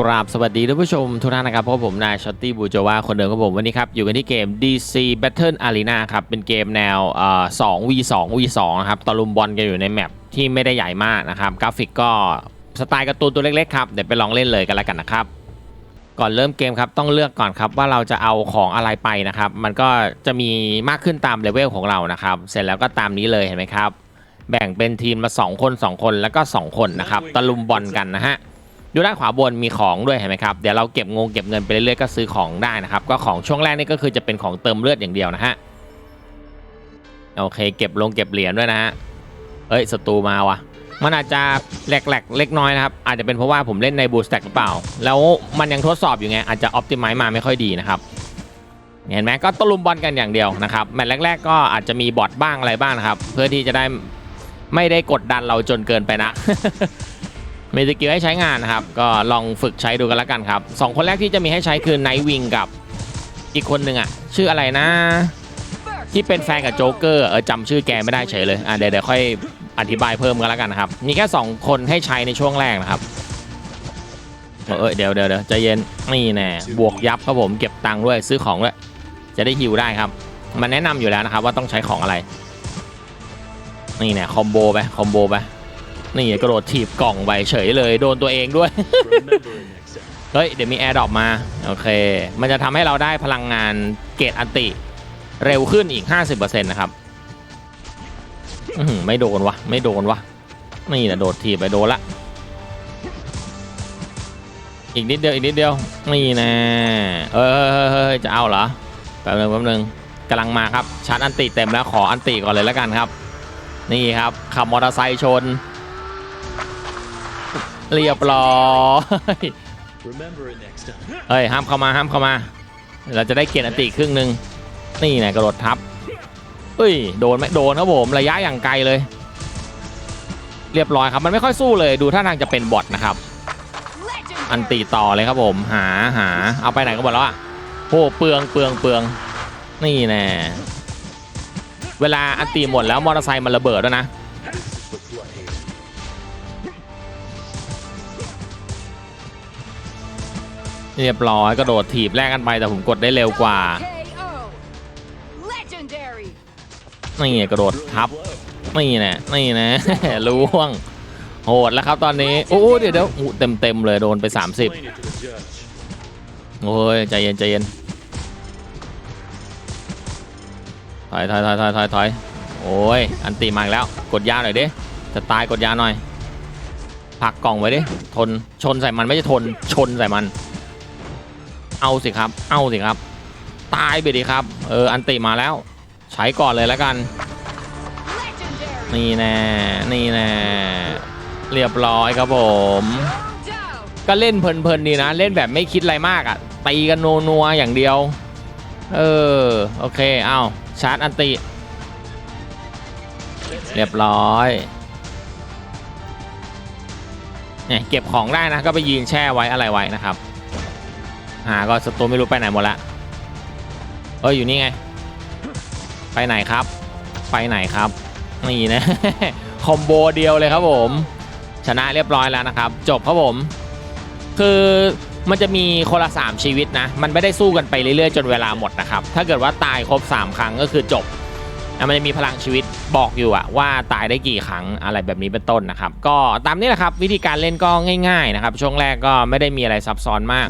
กราบสวัสดีท่านผู้ชมทุกท่านนะครับพราะผมนายช็อตตี้บูจวาคนเดิมของผมวันนี้ครับ อยู่กันที่เกม DC Battle Arena ครับ เป็นเกมแนวเอ่อ2 v 2 v 2นะครับตะลุมบอลกันอยู่ในแมปที่ไม่ได้ใหญ่มากนะครับ กราฟิกก็สไตล์การ์ตูนตัวเล็กๆครับ เดี๋ยวไปลองเล่นเลยกันแล้วกันนะครับ ก่อนเริ่มเกมครับต้องเลือกก่อนครับว่าเราจะเอาของอะไรไปนะครับ มันก็จะมีมากขึ้นตามเลเวลของเรานะครับ เสร็จแล้วก็ตามนี้เลยเห็นไหมครับ แบ่งเป็นทีมละ2คน 2 คนแล้วก็ 2 คนนะครับตะลุมบอลกันนะฮะ ดูด้านขวาบนมีของด้วยเห็นไหมครับเดี๋ยวเราเก็บงงเก็บเงินไปเรื่อยๆก็ซื้อของได้นะครับก็ของช่วงแรกนี่ก็คือจะเป็นของเติมเลือดอย่างเดียวนะฮะโอเค เก็บลงเก็บเหรียญด้วยนะฮะเอ้ยศัตรูมาวะมันอาจจะแหลกๆเล็กน้อยนะครับ อาจจะเป็นเพราะว่าผมเล่นในบูสแต็กหรือเปล่า แล้วมันยังทดสอบอยู่ไง อาจจะออ t ติไม e มาไม่ค่อยดีนะครับ เห็นไหมก็ตะลุมบอลกันอย่างเดียวนะครับ แมตช์แรก ๆ ก็อาจจะมีบอทบ้างอะไรบ้างนะครับ เพื่อที่จะได้ไม่ได้กดดันเราจนเกินไปนะ มีสกิลให้ใช้งานนะครับ ก็ลองฝึกใช้ดูกันแล้วกันครับสองคนแรกที่จะมีให้ใช้คือไนท์วิงกับอีกคนหนึ่งอะ ชื่ออะไรนะ ที่เป็นแฟนกับโจ๊กเกอร์เออจำชื่อแกไม่ได้เฉยเลยอะเดี๋ยวเดี๋ยวค่อยอธิบายเพิ่มกันแล้วกันนะครับ มีแค่ 2 คนให้ใช้ในช่วงแรกนะครับเออเดี๋ยวเดี๋ยวเดี๋ยวใจเย็นนี่แน่บวกยับครับผมเก็บตังค์ด้วยซื้อของด้วยจะได้ฮิวได้ครับ มันแนะนำอยู่แล้วนะครับว่าต้องใช้ของอะไร นี่แน่คอมโบไปคอมโบไป นี่กระโดดถีบกล่องไปเฉยเลยโดนตัวเองด้วย เฮ้ย เดี๋ยวมีแอร์ดรอปมา โอเค มันจะทำให้เราได้พลังงานเกรดอันติ เร็วขึ้นอีก 50%นะครับไม่โดนวะไม่โดนวะนี่นะโดดถีบไปโดนละ อีกนิดเดียวอีกนิดเดียวนี่นะเออเฮ้ยเฮ้ยเฮ้ยจะเอาเหรอแป๊บนึงแป๊บนึงกำลังมาครับชาร์จอันติเต็มแล้วขออันติก่อนเลยแล้วกันครับ นี่ครับขับมอเตอร์ไซค์ชน เรียบร้อย Remember it next time. เฮ้ยห้ามเข้ามาห้ามเข้ามา เราจะได้เกียรติอันติครึ่งหนึ่งนี่นะกระโดดทับเอ้ยโดนไหมโดนครับผมระยะอย่างไกลเลย เรียบร้อยครับมันไม่ค่อยสู้เลยดูท่าทางจะเป็นบอทนะครับ อันติต่อเลยครับผมหาหาเอาไปไหนก็หมดแล้วอะโอ้เปลืองเปลืองเปลืองนี่แน่เวลาอันติหมดแล้วมอเตอร์ไซค์มันระเบิดด้วยนะ เรียบร้อยกระโดดถีบแลกกันไปแต่ผมกดได้เร็วกว่านี่ไงกระโดดทับนี่น่นี่น่ล่วง โหดแล้วครับตอนนี้โอ้เดี๋ยวเดี๋ยวเต็มเต็มๆเลยโดนไป 30โอ้ยใจเย็นใจเย็นถอยถอยถอยถอยถอยถอยโอ้ยอันตีมาอีกแล้วกดยาหน่อยดิจะตายกดยาหน่อยผักกล่องไว้ดิทนชนใส่มันไม่ใช่ทนชนใส่มัน เอาสิครับ เอาสิครับ ตายไปดิครับ เออ อันติมาแล้ว ใช้ก่อนเลยแล้วกัน นี่แน่ นี่แน่ เรียบร้อยครับผม ก็เล่นเพลินๆดีนะ เล่นแบบไม่คิดอะไรมากอะ่ะ ตีกันนัวๆอย่างเดียว เออ โอเค เอาชาร์จอันติ เรียบร้อยเนี่ยเก็บของได้นะ ก็ไปยืนแช่ไว้อะไรไว้นะครับ หาก็สตูไม่รู้ไปไหนหมดละเอออยู่นี่ไง ไปไหนครับ ไปไหนครับ นี่นะ คอมโบเดียวเลยครับผม ชนะเรียบร้อยแล้วนะครับ จบครับผม คือมันจะมีคนละ 3 ชีวิตนะ มันไม่ได้สู้กันไปเรื่อยๆ จนเวลาหมดนะครับ ถ้าเกิดว่าตายครบ 3 ครั้งก็คือจบ มันจะมีพลังชีวิตบอกอยู่อะว่าตายได้กี่ครั้งอะไรแบบนี้เป็นต้นนะครับ ก็ตามนี้แหละครับวิธีการเล่นก็ง่ายๆนะครับช่วงแรกก็ไม่ได้มีอะไรซับซ้อนมาก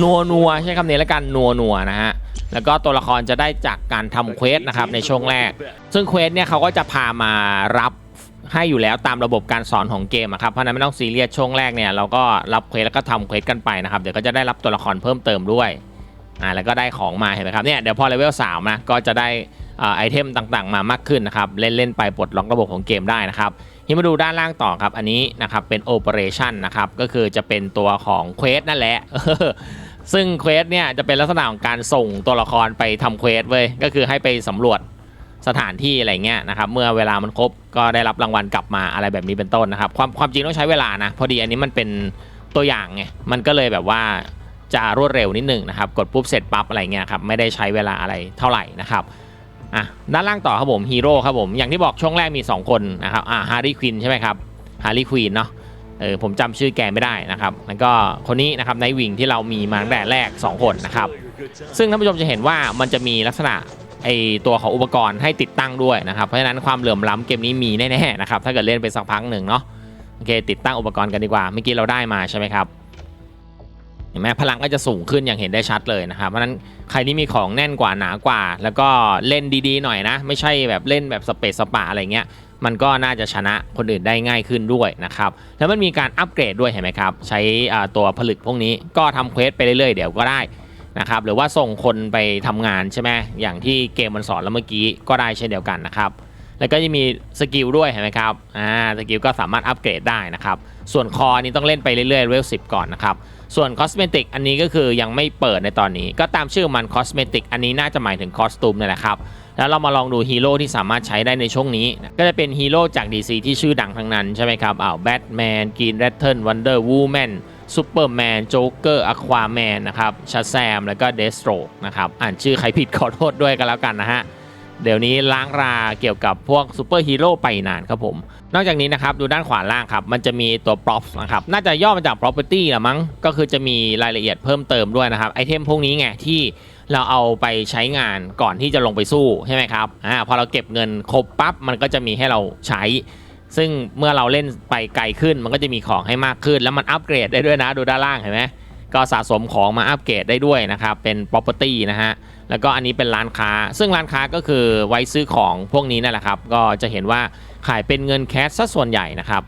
นัวนัวใช้คำนี้แล้วกันนัวนัวนะฮะแล้วก็ตัวละครจะได้จากการทำเควสนะครับในช่วงแรก ซึ่งเควสเนี่ยเขาก็จะพามารับให้อยู่แล้วตามระบบการสอนของเกมครับเพราะฉะนั้นไม่ต้องซีเรียสช่วงแรกเนี่ยเราก็รับเควสแล้วก็ทำเควสกันไปนะครับเดี๋ยวก็จะได้รับตัวละครเพิ่มเติมด้วย อ่าแล้วก็ได้ของมาเห็นไหมครับเนี่ยเดี๋ยวพอเลเวล3นะก็จะได้อ่าไอเทมต่างๆ มามากขึ้นนะครับเล่นเล่นๆไปปลดล็อกระบบของเกมได้นะครับทีนี้มาดูด้านล่างต่อครับอันนี้นะครับเป็น Operation นะครับก็คือจะเป็นตัวของเควสนั่นแหละซึ่งเควสเนี่ยจะเป็นลักษณะของการส่งตัวละครไปทำเควสเว้ยก็คือให้ไปสำรวจสถานที่อะไรเงี้ยนะครับเมื่อเวลามันครบก็ได้รับรางวัลกลับมาอะไรแบบนี้เป็นต้นนะครับความความจริงต้องใช้เวลานะพอดีอันนี้มันเป็นตัวอย่างไงมันก็เลยแบบว่า จะรวดเร็วนิดหนึ่งนะครับ กดปุ๊บเสร็จปั๊บอะไรเงี้ยครับไม่ได้ใช้เวลาอะไรเท่าไหร่นะครับอะด้านล่างต่อครับผมฮีโร่ครับผมอย่างที่บอกช่วงแรกมี 2 คนนะครับอ่าฮาร์รี่ควินใช่ไหมครับฮาร์รี่ควินเนาะเออผมจำชื่อแกไม่ได้นะครับ แล้วก็คนนี้นะครับในวิงที่เรามีมาตั้งแต่แรก 2 คนนะครับซึ่งท่านผู้ชมจะเห็นว่ามันจะมีลักษณะไอตัวของอุปกรณ์ให้ติดตั้งด้วยนะครับเพราะฉะนั้นความเหลื่อมล้ำเกมนี้มีแน่ๆนะครับถ้าเกิดเล่นไปสักพักหนึ่งเนาะโอเคติดตั้งอุปกรณ์กันดีกว่าเมื่อกี้เราได้มาใช่ไหมครับ ห็นไหมพลังก็จะสูงขึ้นอย่างเห็นได้ชัดเลยนะครับเพราะนั้นใครที่มีของแน่นกว่าหนากว่า แล้วก็เล่นดีๆหน่อยนะ ไม่ใช่แบบเล่นแบบสเปซสปาอะไรเงี้ยมันก็น่าจะชนะคนอื่นได้ง่ายขึ้นด้วยนะครับ แล้วมันมีการอัปเกรดด้วยเห็นไหมครับ ใช้ตัวผลึกพวกนี้ก็ทำเควสไปเรื่อยๆ เดี๋ยวก็ได้นะครับ หรือว่าส่งคนไปทำงานใช่ไหมอย่างที่เกมมันสอนแล้วเมื่อกี้ก็ได้เช่นเดียวกันนะครับ แล้วก็จะมีสกิลด้วยเห็นไหมครับ อ่า สกิลก็สามารถอัปเกรดได้นะครับ ส่วนคอนี้ต้องเล่นไปเรื่อยๆ เวล10ก่อนนะครับ ส่วนคอสเมติกอันนี้ก็คือยังไม่เปิดในตอนนี้ ก็ตามชื่อมันคอสเมติกอันนี้น่าจะหมายถึงคอสตูมนี่แหละครับ แล้วเรามาลองดูฮีโร่ที่สามารถใช้ได้ในช่วงนี้ ก็จะเป็นฮีโร่จาก DC ที่ชื่อดังทั้งนั้นใช่ไหมครับอ้าวแบทแมนกรีนแรตเทิลวันเดอร์วูแมนซูเปอร์แมนโจ๊กเกอร์อควาแมนนะครับชาแซมแล้วก็เดสโตรกนะครับอ่านชื่อใครผิดขอโทษด้วยกันแล้วกันนะฮะ เดี๋ยวนี้ล้างราเกี่ยวกับพวกซูเปอร์ฮีโร่ไปนานครับผม นอกจากนี้นะครับดูด้านขวาล่างครับ มันจะมีตัว props นะครับ น่าจะย่อมาจาก property ละมั้ง ก็คือจะมีรายละเอียดเพิ่มเติมด้วยนะครับ ไอเทมพวกนี้ไงที่เราเอาไปใช้งานก่อนที่จะลงไปสู้ใช่ไหมครับอ่าพอเราเก็บเงินครบปั๊บมันก็จะมีให้เราใช้ ซึ่งเมื่อเราเล่นไปไกลขึ้นมันก็จะมีของให้มากขึ้น แล้วมันอัปเกรดได้ด้วยนะดูด้านล่างเห็นไหมก็สะสมของมาอัปเกรดได้ด้วยนะครับเป็น property นะฮะ แล้วก็อันนี้เป็นร้านค้า ซึ่งร้านค้าก็คือไว้ซื้อของพวกนี้นั่นแหละครับ ก็จะเห็นว่าขายเป็นเงินแคสซะส่วนใหญ่นะครับ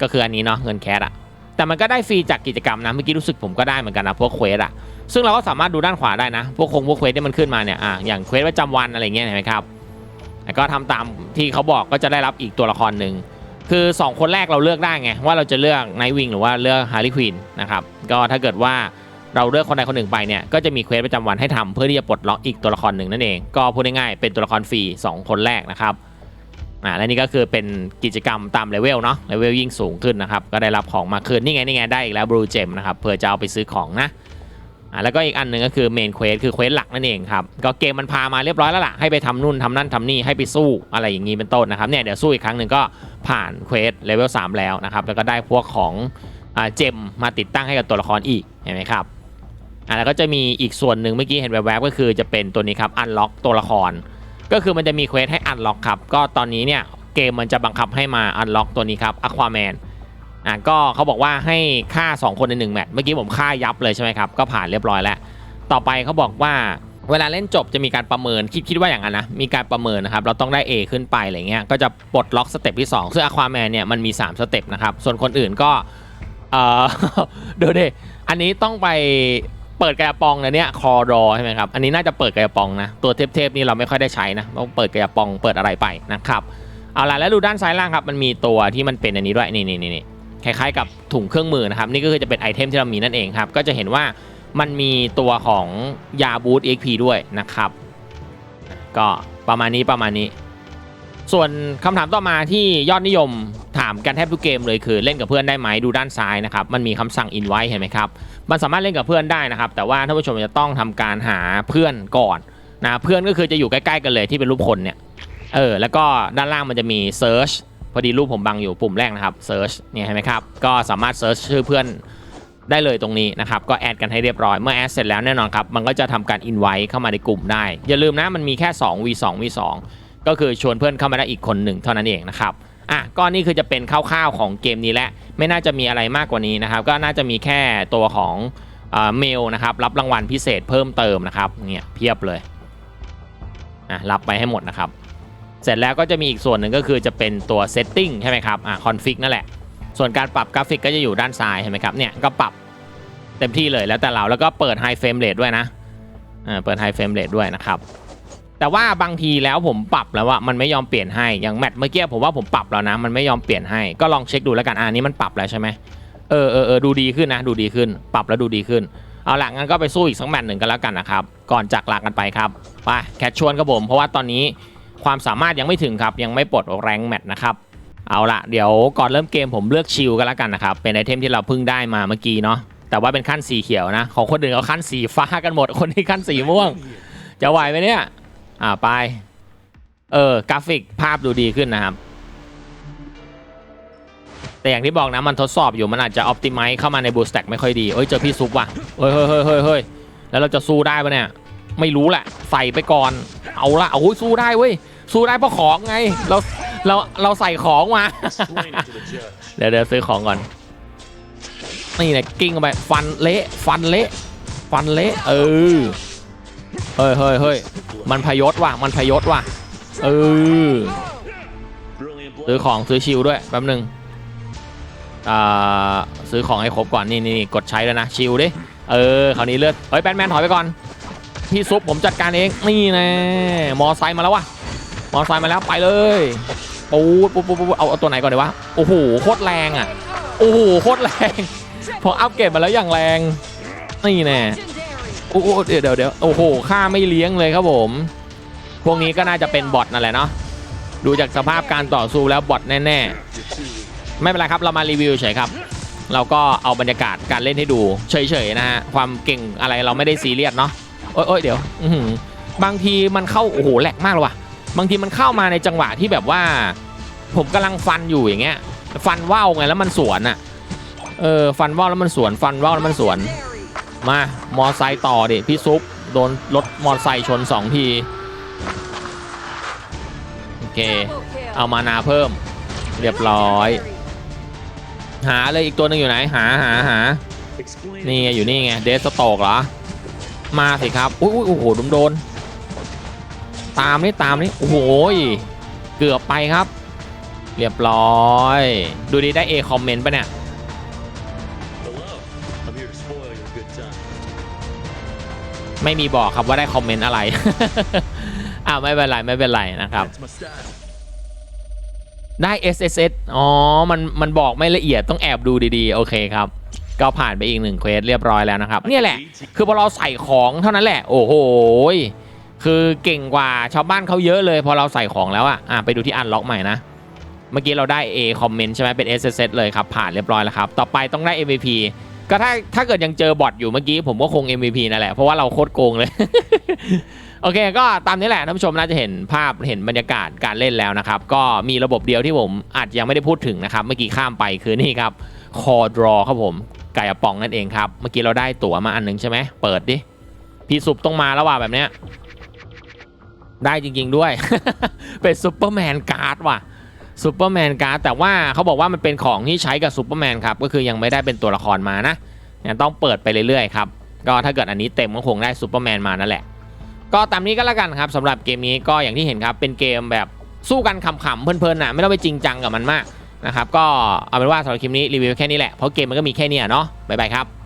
ก็คืออันนี้เนาะเงินแคสอะแต่มันก็ได้ฟรีจากกิจกรรมนะ เมื่อกี้รู้สึกผมก็ได้เหมือนกันนะพวกเควสอะซึ่งเราก็สามารถดูด้านขวาได้นะ พวกคงพวกเควสที่มันขึ้นมาเนี่ยอะอย่างเควสประจำวันอะไรเงี้ยเห็นไหมครับแล้วก็ทำตามที่เขาบอกก็จะได้รับอีกตัวละครหนึ่งคือ 2 คนแรกเราเลือกได้ไงว่าเราจะเลือกไนท์วิงหรือว่าเลือกฮาร์ลีควินนะครับก็ถ้าเกิดว่า เราเลือกคนใดคนหนึ่งไปเนี่ยก็จะมีเควสประจำวันให้ทำเพื่อที่จะปลดล็อกอีกตัวละครหนึ่งนั่นเอง ก็พูดง่ายๆเป็นตัวละครฟรี2 คนแรกนะครับอ่าและนี่ก็คือเป็นกิจกรรมตามเลเวลเนาะเลเวลยิ่งสูงขึ้นนะครับก็ได้รับของมากขึ้นนี่ไงนี่ไงได้อีกแล้วบลูเจมนะครับเพื่อจะเอาไปซื้อของนะอ่าแล้วก็อีกอันหนึ่งก็คือเมนเควสคือเควสหลักนั่นเองครับก็เกมมันพามาเรียบร้อยแล้วล่ะให้ไปทำนู่นทำนั่นทำนี่ให้ไปสู้อะไรอย่างนี้เป็นต้นนะครับเนี่ยเดี๋ยวสู้อีกครั้งหนึ่งก็ผ่านเควสเลเวล3แล้วนะครับแล้วก็ได้พวกของอ่าเจมมาติดตั้งให้กับตัวละครอีกเห็นไหมครับ อ่าแล้วก็จะมีอีกส่วนหนึ่งเมื่อกี้เห็นแวบๆก็คือจะเป็นตัวนี้ครับอันล็อกตัวละคร ก็คือมันจะมีเควสให้อันล็อกครับ ก็ตอนนี้เนี่ยเกมมันจะบังคับให้มาอันล็อกตัวนี้ครับอควาแมนอ่าก็เขาบอกว่าให้ฆ่า 2 คนใน1แมตช์เมื่อกี้ผมฆ่ายับเลยใช่ไหมครับก็ผ่านเรียบร้อยแล้ว ต่อไปเขาบอกว่าเวลาเล่นจบจะมีการประเมินคิดคิดว่าอย่างนั้นนะมีการประเมินนะครับเราต้องได้ A ขึ้นไปอะไรเงี้ยก็จะปลดล็อกสเต็ปที่ 2 ซึ่งอควาแมนเนี่ยมันมี 3 สเต็ปนะครับส่วนคนอื่นก็เออเดี๋ยวเดอันนี้ต้องไป เปิดกระปองนะเนี่ยคอรอใช่ไหมครับอันนี้น่าจะเปิดกระปองนะตัวเทพๆนี่เราไม่ค่อยได้ใช้นะต้องเปิดกระปองเปิดอะไรไปนะครับเอาล่ะแล้วดูด้านซ้ายล่างครับมันมีตัวที่มันเป็นอันนี้ด้วยนี่นี่นี่คล้ายๆกับถุงเครื่องมือนะครับนี่ก็คือจะเป็นไอเทมที่เรามีนั่นเองครับก็จะเห็นว่ามันมีตัวของยาบูต XP ด้วยนะครับก็ประมาณนี้ประมาณนี้ ส่วนคำถามต่อมาที่ยอดนิยม ถามกันแทบทุกเกมเลยคือเล่นกับเพื่อนได้ไหมดูด้านซ้ายนะครับมันมีคำสั่ง invite เห็นไหมครับมันสามารถเล่นกับเพื่อนได้นะครับ แต่ว่าท่านผู้ชมจะต้องทำการหาเพื่อนก่อนนะเพื่อนก็คือจะอยู่ใกล้ๆกันเลยที่เป็นรูปคนเนี่ยเออแล้วก็ด้านล่างมันจะมี Search พอดีรูปผมบังอยู่ปุ่มแรกนะครับ Search เนี่ยเห็นไหมครับก็สามารถ Search ชื่อเพื่อนได้เลยตรงนี้นะครับก็แอดกันให้เรียบร้อยเมื่อแอดเสร็จแล้วแน่นอนครับมันก็จะทำการ invite เข้ามาในกลุ่มได้ อย่าลืมนะมันมีแค่ 2 v 2 v 2ก็คือชวนเพื่อนเข้ามาได้อีกคนหนึ่งเท่านั้นเองนะครับ อะก็นี่คือจะเป็นคร่าวๆของเกมนี้แหละไม่น่าจะมีอะไรมากกว่านี้นะครับ ก็น่าจะมีแค่ตัวของเมลนะครับ รับรางวัลพิเศษเพิ่มเติมนะครับเนี่ยเพียบเลยอะรับไปให้หมดนะครับ เสร็จแล้วก็จะมีอีกส่วนหนึ่งก็คือจะเป็นตัว setting ใช่ไหมครับอ่า config นั่นแหละ ส่วนการปรับกราฟิกก็จะอยู่ด้านซ้ายเห็นไหมครับเนี่ยก็ปรับเต็มที่เลยแล้วแต่เราแล้วก็เปิด high frame rate ด้วยนะอ่าเปิด high frame rate ด้วยนะครับ แต่ว่าบางทีแล้วผมปรับแล้วว่ามันไม่ยอมเปลี่ยนให้อย่างแมตช์เมื่อกี้ผมว่าผมปรับแล้วนะ มันไม่ยอมเปลี่ยนให้ก็ลองเช็คดูแล้วกันอ่านี้มันปรับแล้วใช่ไหมเออเออเออดูดีขึ้นนะ ดูดีขึ้น ปรับแล้วดูดีขึ้นเอาละงั้นก็ไปสู้อีกสักแมตช์หนึ่งกันแล้วกันนะครับ ก่อนจากลากันไปครับไปแคทชวนครับผม เพราะว่าตอนนี้ความสามารถยังไม่ถึงครับ ยังไม่ปลดแรงแมตช์นะครับ เอาละเดี๋ยวก่อนเริ่มเกมผมเลือกชิลกันแล้วกันนะครับ เป็นไอเทมที่เราเพิ่งได้มาเมื่อกี้เนาะแต่ว่าเป็นขั้นสีเขียวนะ ของคนอื่นเขาขั้นสีฟ้ากันหมด คนที่ขั้นสีม่วง จะไหวไหมเนี่ย อ่าไป เออกราฟิกภาพดูดีขึ้นนะครับ แต่อย่างที่บอกนะมันทดสอบอยู่มันอาจจะออ t ติ i z e เข้ามาในบูสแต็กไม่ค่อยดีเอ้ยเจอพี่ซุปว่ะเฮ้ยเฮ้ยเฮ้ยเฮ้ยแล้วเราจะสู้ได้ปะเนี่ย ไม่รู้แหละ ใส่ไปก่อน เอาละโอ้ยสู้ได้เว้ยสู้ได้เพราะของไง เราเราเราใส่ของมา เดี๋ยวเดี๋ยวซื้อของก่อน นี่เนี่ยกิ้งไปฟันเละ ฟันเละ ฟันเละ เออ เฮ้ยเฮ้ยเฮ้ย มันพยศว่ะ มันพยศว่ะ เออซื้อของซื้อชิลด้วยแป๊บหนึงอ่าซื้อของให้ครบก่อนนี่นี่กดใช้แล้วนะชิลดิ เออคราวนี้เลือดเฮ้ยแบทแมนถอยไปก่อน พี่ซุปผมจัดการเองนี่น่มอไซค์มาแล้ววะมอไซค์มาแล้วไปเลยปูดปูดปูดปูดเอาเอาตัวไหนก่อนดีวะโอ้โหโคตรแรงอะโอ้โหโคตรแรงพออัปเกรดมาแล้วอย่างแรงนี่แน่ โอ้โหเดี๋ยวเดี๋ยวโอ้โหค่าไม่เลี้ยงเลยครับผม พวกนี้ก็น่าจะเป็นบอทนั่นแหละเนาะดูจากสภาพการต่อสู้แล้วบอทแน่ๆ ไม่เป็นไรครับเรามารีวิวเฉยครับเราก็เอาบรรยากาศการเล่นให้ดูเฉยๆนะฮะความเก่งอะไรเราไม่ได้ซีเรียสเนาะโอ๊ยโอ๊ยเดี๋ยวบางทีมันเข้าโอ้โหแหลกมากเลยว่ะบางทีมันเข้ามาในจังหวะที่แบบว่า ผมกำลังฟันอยู่อย่างเงี้ย ฟันว่าวไงแล้วมันสวนอะเออฟันว่าวแล้วมันสวน ฟันว่าวแล้วมันสวน มา มอไซค์ต่อดิพี่ซุปโดนรถมอไซค์ชนสองที โอเค เอามานาเพิ่ม เรียบร้อย หาเลยอีกตัวหนึงอยู่ไหน หาหาหา นี่ไงอยู่นี่ไง เดสโตกเหรอ มาสิครับ อุ้ยโอ้โหโดนโดน ตามนี่ตามนี่ โอ้โห เกือบไปครับ เรียบร้อย ดูดีได้ A คอมเมนต์ปะเนี่ย ไม่มีบอกครับว่าได้คอมเมนต์อะไรอ้าวไม่เป็นไรไม่เป็นไรนะครับ ได้ SSS อ๋อ มันมันบอกไม่ละเอียดต้องแอบดูดีๆ โอเคครับ ก็ผ่านไปอีกหนึ่งเควสเรียบร้อยแล้วนะครับ เนี่ยแหละ คือพอเราใส่ของเท่านั้นแหละ โอ้โหคือเก่งกว่าชาวบ้านเขาเยอะเลยพอเราใส่ของแล้วอะอะไปดูที่อันล็อกใหม่นะ เมื่อกี้เราได้ A คอมเมนต์ใช่ไหมเป็น SSS เลยครับ ผ่านเรียบร้อยแล้วครับ ต่อไปต้องได้ MVP ก็ถ้าถ้าเกิดยังเจอบอทอยู่เมื่อกี้ผมก็คง MVP นั่นแหละ เพราะว่าเราโคตรโกงเลย โอเคก็ตามนี้แหละท่านผู้ชมน่าจะเห็นภาพเห็นบรรยากาศการเล่นแล้วนะครับ ก็มีระบบเดียวที่ผมอาจจะยังไม่ได้พูดถึงนะครับ เมื่อกี้ข้ามไปคือนี่ครับคอดรอครับผมไก่ปองนั่นเองครับ เมื่อกี้เราได้ตั๋วมาอันหนึงใช่ไหมเปิดดิพี่ซุปต้องมาแล้วว่ะแบบเนี้ยได้จริง ๆด้วย เป็นซูเปอร์แมนการ์ดว่ะ ซูเปอร์แมนการ์ดแต่ว่าเขาบอกว่ามันเป็นของที่ใช้กับซูเปอร์แมนครับก็คือยังไม่ได้เป็นตัวละครมานะยังต้องเปิดไปเรื่อยๆครับก็ถ้าเกิดอันนี้เต็มก็คงได้ซูเปอร์แมนมานั่นแหละ ก็ตามนี้ก็แล้วกันครับสำหรับเกมนี้ก็อย่างที่เห็นครับเป็นเกมแบบสู้กันขำๆเพลินๆน่ะไม่ต้องไปจริงจังกับมันมากนะครับก็เอาเป็นว่าสำหรับคลิปนี้รีวิวแค่นี้แหละเพราะเกมมันก็มีแค่นี้เนาะบ๊ายบายครับ